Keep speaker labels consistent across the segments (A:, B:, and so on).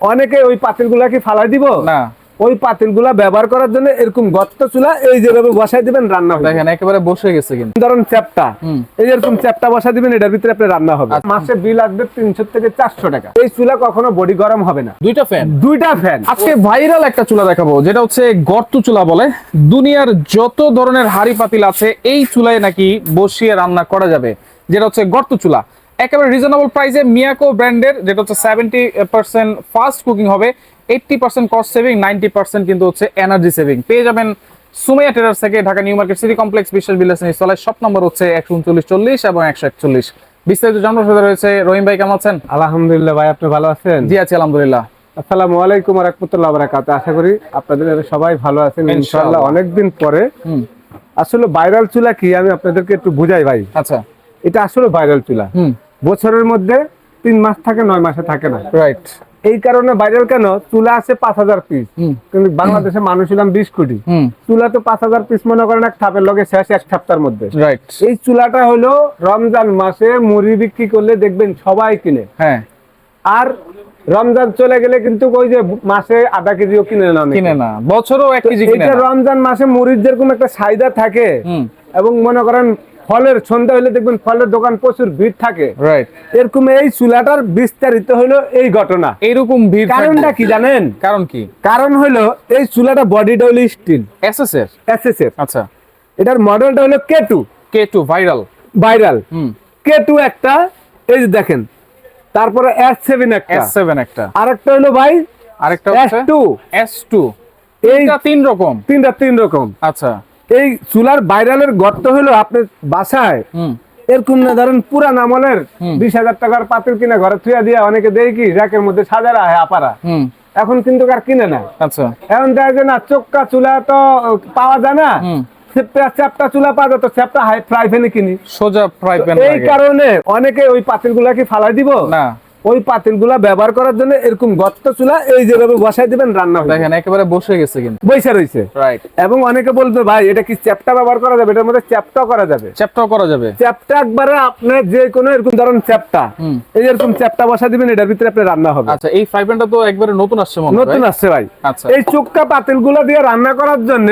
A: অনেকে ওই পাতিলগুলা কি ফালাই দিব?
B: না।
A: ওই পাতিলগুলা ব্যবহার করার জন্য এরকম গর্ত চুলা এই যেভাবে বসাই দিবেন রান্না হবে।
B: দেখেন একেবারে বসে গেছে কিন্তু।
A: ধরুন চ্যাপটা। এই যে এরকম চ্যাপটা বসা দিবেন এটার ভিতরে আপনার রান্না হবে।
B: আচ্ছা।
A: মাসে বিল আসবে তিনশো থেকে চারশো টাকা। এই চুলা কখনো বডি গরম হবে না।
B: দুইটা ফ্যান
A: দুইটা ফ্যান
B: আজকে ভাইরাল একটা চুলা দেখাবো যেটা হচ্ছে গর্ত চুলা বলে। দুনিয়ার যত ধরনের হাড়ি পাতিল আছে এই চুলায় নাকি বসিয়ে রান্না করা যাবে যেটা হচ্ছে গর্ত চুলা। একেবারে রিজনেবল প্রাইসে মিয়াকো ব্র্যান্ডের যেটা হচ্ছে সেভেন্টি পার্সেন্ট ফাস্ট কুকিং হবে eighty percent cost saving ninety percent কিন্তু হচ্ছে এনার্জি সেভিং পেয়ে যাবেন সুমাইয়া ট্রেডার্স থেকে Dhaka new market city complex Biswas Bilas তলায়। সব নম্বর হচ্ছে একশো উনচল্লিশ চল্লিশ এবং একশো একচল্লিশ। বিস্তারিত জানার সাথে রয়েছে রহিম ভাই কেমন আছেন?
A: আলহামদুলিল্লাহ ভাই আপনি ভালো আছেন?
B: জি আছি আলহামদুলিল্লাহ।
A: আসসালামু আলাইকুম রহমতুল্লাহ বারাকাতুহু। আশা করি আপনাদের সবাই ভালো আছেন
B: ইনশাআল্লাহ।
A: অনেকদিন পরে। আসলে ভাইরাল চুলা কি? আমি আপনাদেরকে একটু বুঝাই ভাই।
B: আচ্ছা।
A: এটা আসলে ভাইরাল চুলা।
B: হুম।
A: বছরের মধ্যে তিন মাস থাকে নয় মাসে থাকে না।
B: রাইট
A: এই কারণে ভাইরাল কেন? চুলা আছে পাঁচ হাজার পিস কিন্তু বাংলাদেশে মানুষ ছিলাম বিশ কোটি। চুলা তো পাঁচ হাজার পিস মনে করেন এক থাপের লগে শেষ এক সপ্তাহের মধ্যে। এই চুলাটা হলো রমজান মাসে মুড়ি বিক্রি করলে দেখবেন সবাই কিনে।
B: হ্যাঁ।
A: আর রমজান চলে গেলে কিন্তু ওই যে মাসে আধা কেজিও কিনে না।
B: কিনে না। বছরও এক কেজি কিনে
A: এটা রমজান মাসে মুড়ির যেরকম একটা চাহিদা থাকে এবং মনে করেন ফলের সন্ধ্যা হলে দেখবেন ফলের দোকান প্রচুর ভিড় থাকে।
B: রাইট
A: এরকম এই চুলাটার বিস্তারিত হলো এই ঘটনা।
B: এইরকম ভিড়
A: কারণটা কি জানেন?
B: কারণ কি?
A: কারণ হলো এই চুলাটা বডিটা হলো স্টিল
B: এসএস এর
A: এসএস এর
B: আচ্ছা।
A: এটার মডেলটা হলো K two
B: K two viral
A: viral
B: হুম।
A: কে টু একটা এই যে দেখেন তারপরে এস সেভেন একটা।
B: এস সেভেন একটা।
A: আরেকটা হলো ভাই
B: আরেকটা
A: এস টু
B: এস টু
A: এই
B: এইটা তিন রকম।
A: তিনটা তিন রকম।
B: আচ্ছা।
A: এই চুলার ভাইরালের গর্ত হলো আপনার বাসায়। এরকম না ধরেন পুরান আমলের বিশ হাজার টাকার পাতিল কিনা ঘরে থুয়া দিয়া অনেকে দেয় কি র্যাকের মধ্যে সাজারা হয় আপারা। এখন কিন্তু আর কিনে না।
B: আচ্ছা।
A: এখন দেখা যায় না চোক্কা চুলা তো পাওয়া যায় না।
B: হুম।
A: চ্যাপ্টা- চ্যাপ্টা চুলা পাওয়া যায় তো চ্যাপ্টা হাই ফ্রাই ফ্যানে কিনি।
B: সোজা ফ্রাই প্যান
A: এই কারণে অনেকে ওই পাতিলগুলা কি ফালাই দিব?
B: না।
A: ওই পাতিলগুলা ব্যবহার করার জন্য এরকম গর্ত চুলা এই যেভাবে বসাই দিবেন রান্না
B: দেখেন একেবারে বসে গেছে কিন্তু।
A: বৈশা রয়েছে
B: রাইট
A: এবং অনেকে বলবে ভাই এটা কি চ্যাপ্টা ব্যবহার করা যাবে? এটার মধ্যে চ্যাপ্টা করা যাবে।
B: চ্যাপ্টার করা যাবে।
A: চ্যাপ্টা একবারে আপনার যে কোনো এরকম ধরুন চ্যাপ্টা। এই এরকম চ্যাপ্টা বসা দিবেন এটার ভিতরে আপনার রান্না হবে।
B: আচ্ছা এই ফ্রাই প্যানটা তো একবারে নতুন আসছে মনে হয়
A: নতুন আসছে ভাই।
B: আচ্ছা।
A: এই চুক্কা পাতিলগুলা দিয়ে রান্না করার জন্য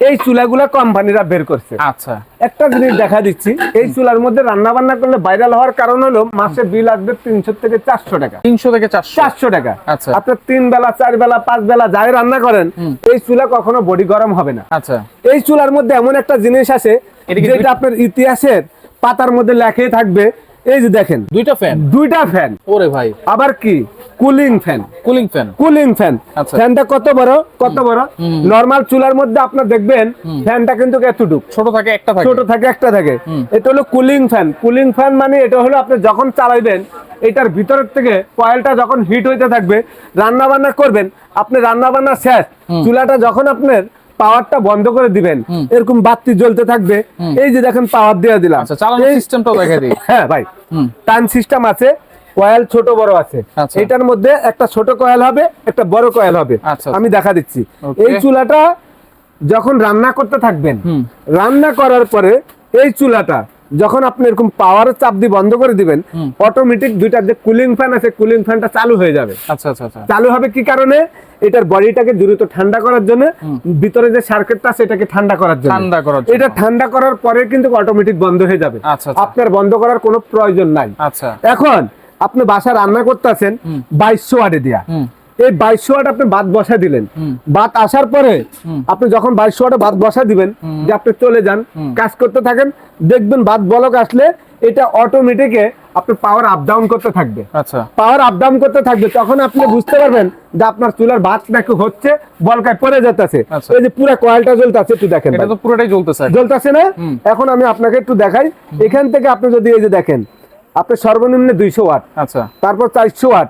A: এই চুলাগুলা কোম্পানিরা বের করছে।
B: আচ্ছা।
A: একটা জিনিস দেখা দিচ্ছি এই চুলার মধ্যে রান্না বান্না করলে ভাইরাল হওয়ার কারণ হলো মাসে বিল আসবে তিনশো থেকে চারশো টাকা।
B: তিনশো থেকে চারশো।
A: টাকা।
B: আচ্ছা।
A: আপনার তিন বেলা চার বেলা পাঁচ বেলা যাই রান্না করেন এই চুলা কখনো বডি গরম হবে না।
B: আচ্ছা।
A: এই চুলার মধ্যে এমন একটা জিনিস আছে যেটা আপনার ইতিহাসের পাতার মধ্যে লেখে থাকবে। এই যে দেখেন
B: দুইটা ফ্যান
A: দুইটা ফ্যান
B: ওরে ভাই।
A: আবার কি? Cooling fan.
B: Cooling fan.
A: Cooling fan.
B: আচ্ছা।
A: ফ্যানটা কত বড়? কত বড়। নরমাল চুলার মধ্যে আপনার দেখবেন ফ্যানটা কিন্তু এতটুক
B: ছোট থাকে একটা থাকে।
A: ছোট থাকে একটা থাকে। এটা হলো কুলিং ফ্যান। কুলিং ফ্যান মানে এটা হলো আপনি যখন চালাইবেন এটার ভিতরের থেকে কয়েলটা যখন হিট হইতে থাকবে রান্না বান্না করবেন আপনি রান্না বান্না শেষ চুলাটা যখন আপনার পাওয়ারটা বন্ধ করে দিবেন এরকম বাতি জ্বলতে থাকবে। এই যে দেখেন পাওয়ার দিয়ে দিলাম।
B: আচ্ছা সিস্টেমটাও দেখা দিই।
A: হ্যাঁ ভাই। টান সিস্টেম আছে কয়েল ছোট বড় আছে।
B: আচ্ছা।
A: এটার মধ্যে একটা ছোট কয়েল হবে একটা বড় কয়েল হবে।
B: আচ্ছা।
A: আমি দেখা দিচ্ছি। এই চুলাটা যখন রান্না করতে থাকবেন রান্না করার পরে এই চুলাটা যখন আপনি এরকম পাওয়ারের চাপ দিয়ে বন্ধ করে দিবেন অটোমেটিক দুইটা যে কুলিং ফ্যান আছে কুলিং ফ্যানটা চালু হয়ে যাবে।
B: আচ্ছা আচ্ছা আচ্ছা।
A: চালু হবে কি কারণে? এটার বডিটাকে দ্রুত ঠান্ডা করার জন্য ভিতরে যে সার্কিটটা আছে এটাকে ঠান্ডা করার জন্য।
B: ঠান্ডা করার জন্য।
A: এটা ঠান্ডা করার পরে কিন্তু অটোমেটিক বন্ধ হয়ে যাবে।
B: আচ্ছা, আচ্ছা।
A: আপনার বন্ধ করার কোনো প্রয়োজন নাই।
B: আচ্ছা।
A: এখন আপনি বাসা রান্না করতেছেন বাইশশো ওয়াটে দিয়া। এই বাইশশো ওয়াট আপনি বাদ বসা দিলেন। বাদ আসার পরে আপনি যখন বাইশশো ওয়াটে ভাত বসা দিবেন যে আপনি চলে যান কাজ করতে থাকেন দেখবেন বাদ বলক আসলে এটা অটোমেটিকে আপনি পাওয়ার আপ ডাউন করতে থাকবে।
B: আচ্ছা।
A: পাওয়ার আপ ডাউন করতে থাকবে তখন আপনি বুঝতে পারবেন যে আপনার চুলার ভাত নাকি হচ্ছে বলকায় পড়ে যেতেছে
B: আচ্ছা।
A: এই যে পুরো কয়েলটা জ্বলতেছে একটু দেখেন
B: এটা তো পুরোটাই জ্বলতেছে
A: জ্বলতেছে না? এখন আমি আপনাকে একটু দেখাই। এখান থেকে আপনি যদি এই যে দেখেন আপনি সর্বনিম্ন দুইশো ওয়াট।
B: আচ্ছা।
A: তারপর চারশো ওয়াট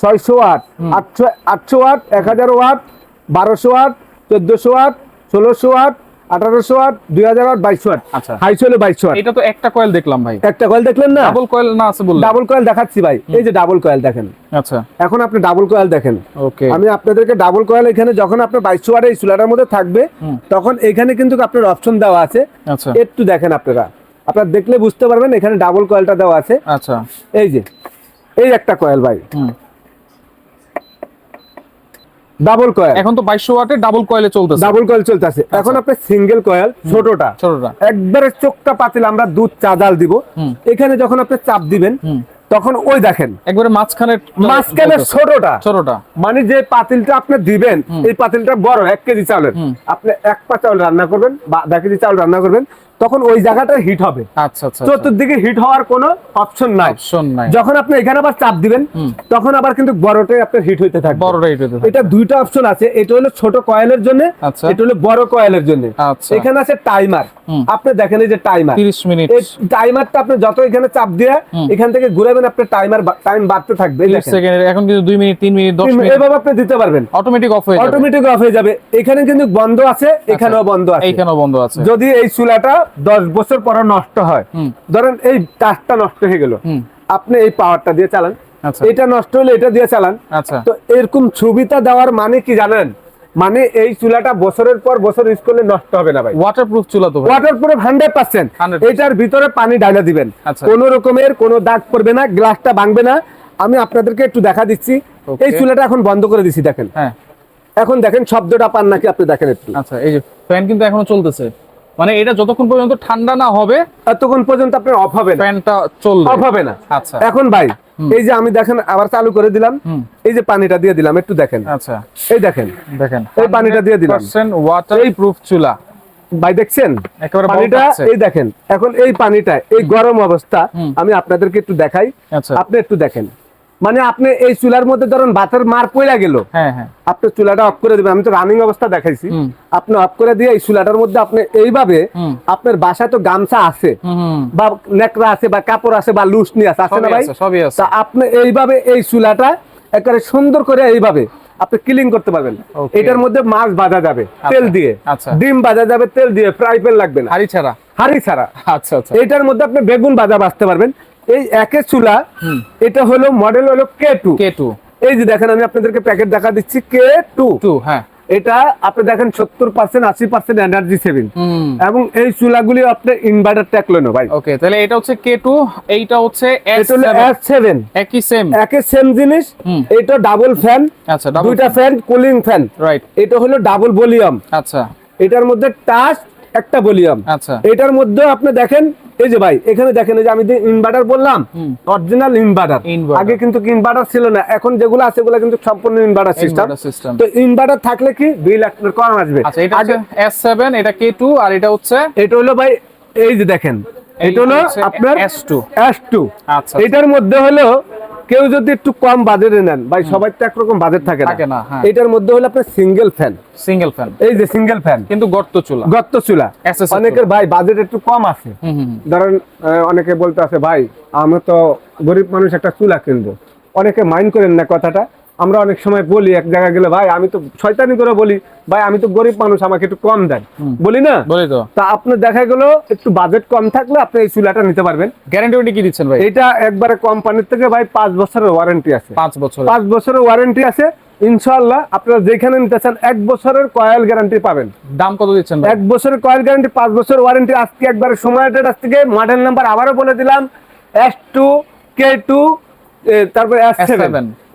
A: ছয়শো ওয়াট আটশো আটশো ওয়াট এক হাজার ওয়াট বারোশো ওয়াট চোদ্দশো ওয়াট ষোলোশো ওয়াট আঠারোশো ওয়াট দুই হাজার ওয়াট বাইশশো ওয়াট।
B: আচ্ছা।
A: হাইশো হলে বাইশশো ওয়াট।
B: এটা তো একটা কয়েল দেখলাম ভাই।
A: একটা কয়েল দেখলেন না?
B: ডাবল কয়েল না আছে বললেন?
A: ডাবল কয়েল দেখাচ্ছি ভাই। এই যে ডাবল কয়েল দেখেন।
B: আচ্ছা।
A: এখন আপনি ডাবল কয়েল দেখেন।
B: ওকে
A: আমি আপনাদেরকে ডাবল কয়েল এখানে যখন আপনার বাইশশো ওয়াট এই চুলাটার মধ্যে থাকবে তখন এখানে কিন্তু আপনার অপশন দেওয়া আছে।
B: আচ্ছা।
A: একটু দেখেন আপনারা। আপনারা দেখলে বুঝতে পারবেন এখানে ডাবল কয়েলটা দেওয়া আছে।
B: আচ্ছা।
A: এই যে এই একটা কয়েল ভাই। ডাবল কয়েল
B: এখন তো ডাবল কয়েলে চলতেছে।
A: ডাবল কয়েল চলতেছে। এখন আপনি সিঙ্গেল কয়েল ছোটটা।
B: ছোটটা।
A: একবারে চোখটা পাতিল আমরা দুধ চা জাল দিব। এখানে যখন আপনি চাপ দিবেন তখন ওই দেখেন।
B: একবারে মাঝখানে
A: মাঝখানে ছোটটা।
B: ছোটটা।
A: মানে যে পাতিলটা আপনি দিবেন এই পাতিলটা বড় এক কেজি চাউলের। আপনি এক পা চাউল রান্না করবেন বা আধা কেজি চাউল রান্না করবেন। তখন ওই জায়গাটা হিট হবে।
B: আচ্ছা আচ্ছা
A: চতুর্দিকে হিট হওয়ার কোনো অপশন নাই।
B: অপশন নাই।
A: যখন আপনি এখানে আবার চাপ দিবেন তখন আবার কিন্তু বড়টাই আপনার হিট হইতে থাকবে।
B: বড়টা এটা তো
A: এটা দুইটা অপশন আছে। এটা হলো ছোট কয়েলের জন্য
B: আচ্ছা।
A: এটা হলো বড় কয়েলের জন্য।
B: আচ্ছা।
A: এখানে আছে টাইমার আপনি দেখেন এই যে টাইমার
B: 30 মিনিট
A: এই টাইমারটা আপনি যত এখানে চাপ দিয়ে এখান থেকে ঘুরাবেন আপনার টাইমার টাইম বাড়তে থাকবে। এই
B: 30
A: দেখেন।
B: সেকেন্ড এখন কিন্তু 2 মিনিট 3 মিনিট 10 মিনিট
A: এভাবে আপনি দিতে পারবেন।
B: অটোমেটিক অফ হয়ে যাবে।
A: অটোমেটিক অফ হয়ে যাবে। এখানে কিন্তু বন্ধ আছে এখানেও বন্ধ আছে।
B: এইখানেও বন্ধ আছে।
A: যদি এই চুলাটা দশ বছর পরে নষ্ট হয়। ধরেন এই তারটা নষ্ট হয়ে গেল। আপনি এই পাওয়ারটা দিয়ে চালান।
B: আচ্ছা।
A: এটা নষ্ট হলে এটা দিয়ে চালান।
B: আচ্ছা।
A: তো এরকম সুবিধা দেওয়ার মানে কি জানেন? মানে এই চুলাটা বছরের পর বছর ইউজ করলে নষ্ট হবে না ভাই।
B: ওয়াটারপ্রুফ চুলা তো ভাই।
A: ওয়াটার প্রুফ হান্ড্রেড পার্সেন্ট
B: 100%
A: এটার ভিতরে পানি ডাইলা দিবেন।
B: আচ্ছা।
A: কোন রকমের কোনো দাগ পড়বে না গ্লাসটা ভাঙবে না। আমি আপনাদেরকে একটু দেখা দিচ্ছি। এই চুলাটা এখন বন্ধ করে দিছি দেখেন।
B: হ্যাঁ।
A: এখন দেখেন শব্দটা পান নাকি আপনি দেখেন একটু।
B: আচ্ছা এই যে ফ্যান কিন্তু এখনও চলতেছে। মানে এটা যতক্ষণ পর্যন্ত ঠান্ডা না হবে
A: এতক্ষণ পর্যন্ত আপনার অফ হবে না।
B: ফ্যানটা চলবে।
A: অফ হবে না।
B: আচ্ছা।
A: এখন ভাই এই যে আমি দেখেন আবার চালু করে দিলাম। এই যে পানিটা দিয়ে দিলাম একটু দেখেন।
B: আচ্ছা।
A: এই দেখেন।
B: দেখেন।
A: এই পানিটা দিয়ে দিলাম।
B: ওয়াটার ওয়াটারপ্রুফ চুলা।
A: ভাই দেখছেন?
B: একেবারে
A: পানিটা এই দেখেন। এখন এই পানিটা এই গরম অবস্থা আমি আপনাদেরকে একটু দেখাই।
B: আচ্ছা।
A: আপনি একটু দেখেন। মানে আপনি এই চুলার মধ্যে ধরুন ভাতের মার পড়ে গেল
B: হ্যাঁ হ্যাঁ।
A: আপনি চুলাটা অফ করে দিবেন। আমি তো রানিং অবস্থা দেখাইছি। আপনি অফ করে দিয়ে এই চুলাটার মধ্যে আপনি এইভাবে আপনার বাসায় তো গামছা আছে বা নেকড়া আছে বা কাপড় আছে বা লুসনি আছে আছে না ভাই? তা আপনি এইভাবে এই চুলাটা একেবারে সুন্দর করে এইভাবে আপনি ক্লিন করতে পারবেন। এটার মধ্যে মাছ ভাজা যাবে তেল দিয়ে।
B: আচ্ছা।
A: ডিম ভাজা যাবে তেল দিয়ে ফ্রাই প্যান লাগবে না।
B: হাড়ি ছাড়া?
A: হাড়ি ছাড়া।
B: আচ্ছা আচ্ছা।
A: এটার মধ্যে আপনি বেগুন ভাজা বাঁচতে পারবেন। এই একে চুলা এটা হলো মডেল হলো কে টু
B: কে টু
A: এই যে দেখেন আমি আপনাদেরকে প্যাকেট দেখা দিচ্ছি কে টু
B: টু হ্যাঁ।
A: এটা আপনি দেখেন সত্তর পার্সেন্ট আশি পার্সেন্ট এনার্জি সেভিং এবং এই চুলাগুলি আপনার ইনভার্টার ট্যাকলেন ভাই।
B: ওকে তাহলে এটা হচ্ছে কে টু এইটা হচ্ছে এস
A: সেভেন
B: একই সেম
A: একে সেম জিনিস এটা ডাবল ফ্যান
B: আচ্ছা
A: দুইটা ফ্যান কুলিং ফ্যান
B: রাইট
A: এটা হলো ডাবল ভলিউম
B: আচ্ছা।
A: এটার মধ্যে টাচ একটা ভলিউম।
B: আচ্ছা।
A: এটার মধ্যে আপনি দেখেন এই যে ভাই এখানে দেখেন যে আমি ইনভার্টার বললাম অরিজিনাল ইনভার্টার আগে কিন্তু ইনভার্টার ছিল না এখন যেগুলো আছে এগুলো কিন্তু সম্পূর্ণ ইনভার্টার সিস্টেম তো ইনভার্টার থাকলে কি টাকা কম আসবে?
B: আচ্ছা এটা
A: আগে
B: হচ্ছে এস সেভেন এটা কে টু আর এটা হচ্ছে
A: এটা হলো ভাই এই যে দেখেন এটা হলো আপনার
B: S2
A: এস টু
B: আচ্ছা।
A: এটার মধ্যে হলো কেউ যদি একটু কম বাজেটে নেন ভাই সবাই তো একরকম বাজেট থাকে
B: না, হ্যাঁ।
A: এটার মধ্যে হলো আপনার সিঙ্গেল ফ্যান
B: সিঙ্গেল ফ্যান
A: এই যে সিঙ্গেল ফ্যান
B: কিন্তু গর্ত চুলা।
A: গর্ত চুলা। অনেকের ভাই বাজেট একটু কম আছে। ধরেন অনেকে বলতে আছে ভাই আমরা তো গরিব মানুষ একটা চুলা কিনবো। অনেকে মাইন্ড করেন না কথাটা। আমরা অনেক সময় বলি এক জায়গায় গেলে ভাই আমি তো শয়তানি করে বলি ভাই আমি তো গরিব মানুষ আমাকে একটু কম দেন। বলি না?
B: বলি তো।
A: তা আপনার দেখা গেল একটু বাজেট কম থাকলে আপনি এই চুলাটা নিতে পারবেন।
B: গ্যারান্টি কি দিচ্ছেন ভাই?
A: এটা একবারে কোম্পানির থেকে ভাই পাঁচ বছরের ওয়ারেন্টি আছে।
B: পাঁচ বছর
A: পাঁচ বছরের ওয়ারেন্টি আছে। ইনশাআল্লাহ আপনারা যেখানে নিতে চান এক বছরের কয়েল গ্যারান্টি পাবেন।
B: দাম কত দিচ্ছেন
A: এক বছরের কয়েল গ্যারান্টি পাঁচ বছর ওয়ারেন্টি আজকে একবারে সময়ের কাছ থেকে মডেল নাম্বার আবারও বলে দিলাম এস টু কে টু তারপরে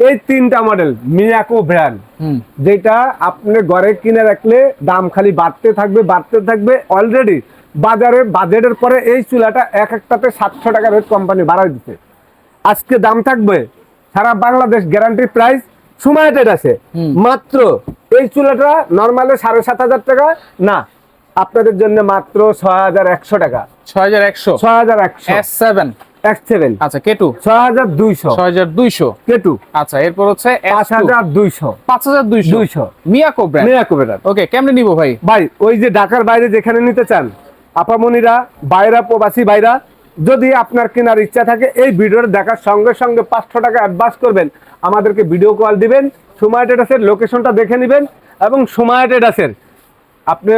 A: এই তিনটা মডেল মিয়াকো ব্র্যান্ড যেটা আপনি ঘরে কিনে রাখলে দাম খালি বাড়তে থাকবে বাড়তে থাকবে। অলরেডি বাজারে বাজেটের পরে এই চুলাটা এক একটাতে সাতশো টাকা রেট কোম্পানি বাড়াই দিচ্ছে আজকে দাম থাকবে সারা বাংলাদেশ গ্যারান্টি প্রাইস সুমাইটেড আছে। মাত্র এই চুলাটা নর্মালে সাড়ে সাত হাজার টাকা না আপনাদের জন্য মাত্র ছয় হাজার একশো টাকা।
B: ছয় হাজার একশো।
A: ছয় হাজার একশো।
B: সেভেন আচ্ছা কে টু
A: ছয় হাজার দুইশো।
B: ছয় হাজার দুইশো।
A: কেটু
B: আচ্ছা এরপর হচ্ছে মিয়াকো ব্র্যান্ড ওকে কেমনে নিবো ভাই?
A: ভাই ওই যে ঢাকার বাইরে যেখানে নিতে চান আপামনিরা বাইরা প্রবাসী বাইরা যদি আপনার কেনার ইচ্ছা থাকে এই ভিডিওটা দেখার সঙ্গে সঙ্গে পাঁচশো টাকা অ্যাডভান্স করবেন। আমাদেরকে ভিডিও কল দিবেন সময় টেটাসের লোকেশনটা দেখে নেবেন এবং সময় টেটাসের আপনি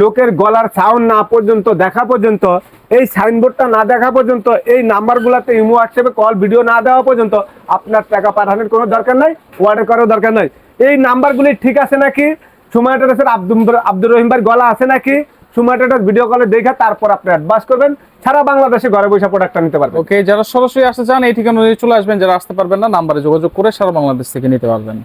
A: লোকের গলার সাউন্ড না পর্যন্ত, দেখা পর্যন্ত, এই সাইনবোর্ডটা না দেখা পর্যন্ত, এই নাম্বারগুলোতে ইমো, হোয়াটসঅ্যাপে কল ভিডিও না দেওয়া পর্যন্ত আপনার টাকা পাঠানোর কোনো দরকার নাই ওয়ার্ডে করার দরকার নাই। এই নাম্বারগুলি ঠিক আছে নাকি? সময় টেটাসের আব্দুল আব্দুর রহিম ভাইয়ের গলা আছে নাকি? সময় ভিডিও কলে দেখে তারপর আপনি অ্যাডভান্স করবেন, সারা বাংলাদেশে ঘরে বসে প্রোডাক্টটা নিতে পারবেন।
B: ওকে যারা সরাসরি আসতে চান, এই ঠিকানা চলে আসবেন, যারা আসতে পারবেন না নাম্বারে যোগাযোগ করে সারা বাংলাদেশ থেকে নিতে পারবেন।